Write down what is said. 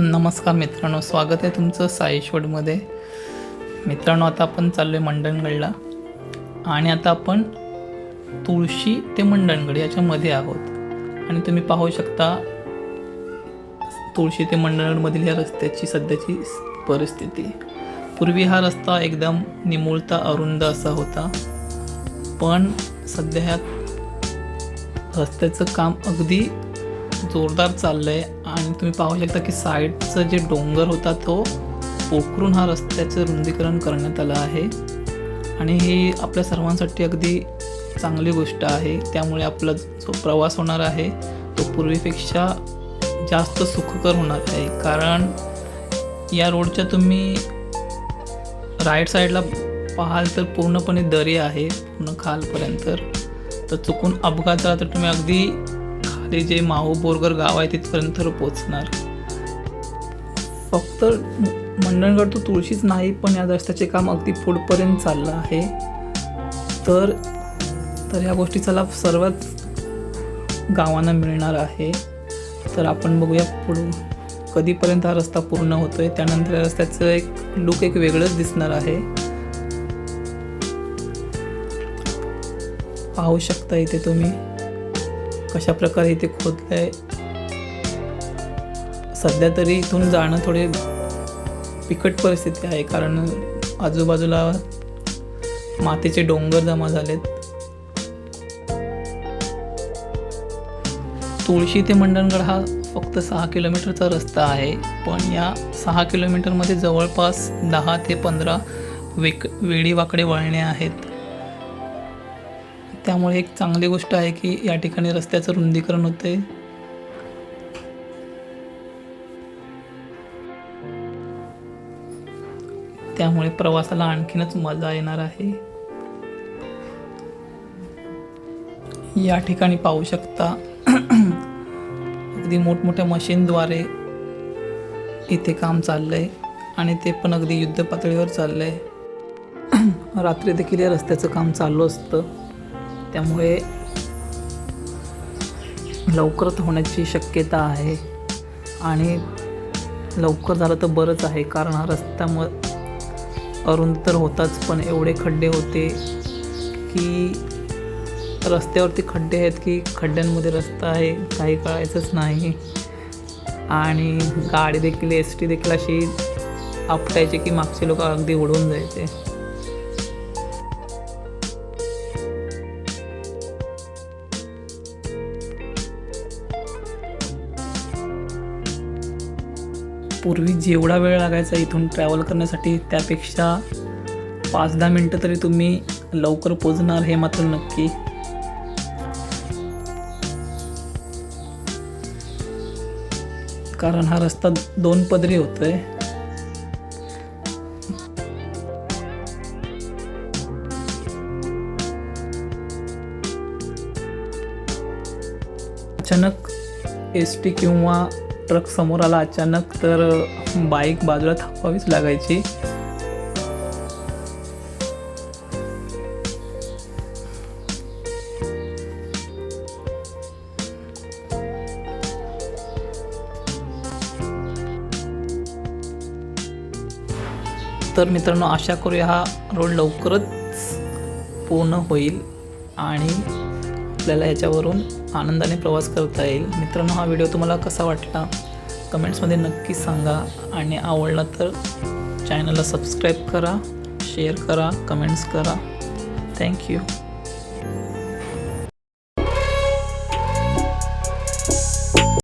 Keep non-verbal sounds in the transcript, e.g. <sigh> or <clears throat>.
नमस्कार मित्रांनो स्वागत आहे तुमचं साईशवडमध्ये. मित्रांनो आता आपण चाललो आहे मंडणगडला. आणि आता आपण तुळशी ते मंडणगड याच्यामध्ये आहोत. आणि तुम्ही पाहू शकता तुळशी ते मंडणगडमधील या रस्त्याची सध्याची परिस्थिती. पूर्वी हा रस्ता एकदम निमुळता अरुंद असा होता. पण सध्या ह्या रस्त्याचं काम अगदी जोरदार चाललं आहे आणि तुम्ही पाहू शकता की साईडचं जे डोंगर होता तो पोखरून हा रस्त्याचं रुंदीकरण करण्यात आलं आहे. आणि ही आपल्या सर्वांसाठी अगदी चांगली गोष्ट आहे. त्यामुळे आपला जो प्रवास होणार आहे तो पूर्वीपेक्षा जास्त सुखकर होणार आहे. कारण या रोडच्या तुम्ही राईट साईडला पाहाल तर पूर्णपणे दरी आहे पूर्ण खालपर्यंत. तर चुकून अपघात झाला तर तुम्ही अगदी खाली जे माऊ बोरगर गाव आहे तिथपर्यंत पोचणार. फक्त मंडणगड तो तुळशीच नाही पण या रस्त्याचे काम अगदी पुढपर्यंत चाललं आहे. तर तर या गोष्टीचा लाभ सर्वच गावांना मिळणार आहे. तर आपण बघूया पुढे. कधीपर्यंत हा रस्ता पूर्ण होतोय त्यानंतर या रस्त्याचं एक लुक एक वेगळंच दिसणार आहे. पाहू शकता इथे तुम्ही. कशा प्रकारे इथे खोदलंय? सध्या तरी इथून जाणं थोडे बिकट परिस्थिती आहे कारण आजूबाजूला मातीचे डोंगर जमा झालेत. तुळशी ते मंडणगड हा फक्त सहा किलोमीटरचा रस्ता आहे पण या सहा किलोमीटरमध्ये जवळपास दहा ते पंधरा वेक वेडीवाकडे वळणे आहेत. त्यामुळे एक चांगली गोष्ट आहे की या ठिकाणी रस्त्याचं रुंदीकरण होते त्यामुळे प्रवासाला आणखीनच मजा येणार आहे. या ठिकाणी पाहू शकता <clears throat> अगदी मोठमोठ्या मशीनद्वारे इथे काम चाललंय आणि ते पण अगदी युद्ध पातळीवर चाललंय. <clears throat> रात्री देखील या रस्त्याचं काम चालू असतं. त्यामुळे लवकरच होण्याची शक्यता आहे. आणि लवकर झालं तर बरंच आहे कारण हा रस्त्याम अरुंद तर होताच पण एवढे खड्डे होते की रस्त्यावरती खड्डे आहेत की खड्ड्यांमध्ये रस्ता आहे काही कळायचंच नाही. आणि गाडी देखील एस टी देखील अशी आपटायची की मागचे लोक अगदी उडून जायचे. पूर्वी जेवढा वेळ लागायचा इथून ट्रॅव्हल करण्यासाठी त्यापेक्षा पाच दहा मिनटं तरी तुम्ही लवकर पोचणार हे मात्र नक्की. कारण हा रस्ता दोन पदरी होतोय. अचानक एस टी किंवा ट्रक समोर आला अचानक तर बाईक बाजूला थांबवावीच लागायची. तर मित्रांनो आशा करूया हा रोड लवकरच पूर्ण होईल आणि आपल्याला याच्यावरून आनंदाने प्रवास करता येईल. मित्रांनो हा व्हिडिओ तुम्हाला कसा वाटला? कमेंट्समध्ये नक्की सांगा. आणि आवडला तर चॅनलला सबस्क्राईब करा शेअर करा कमेंट्स करा. थँक्यू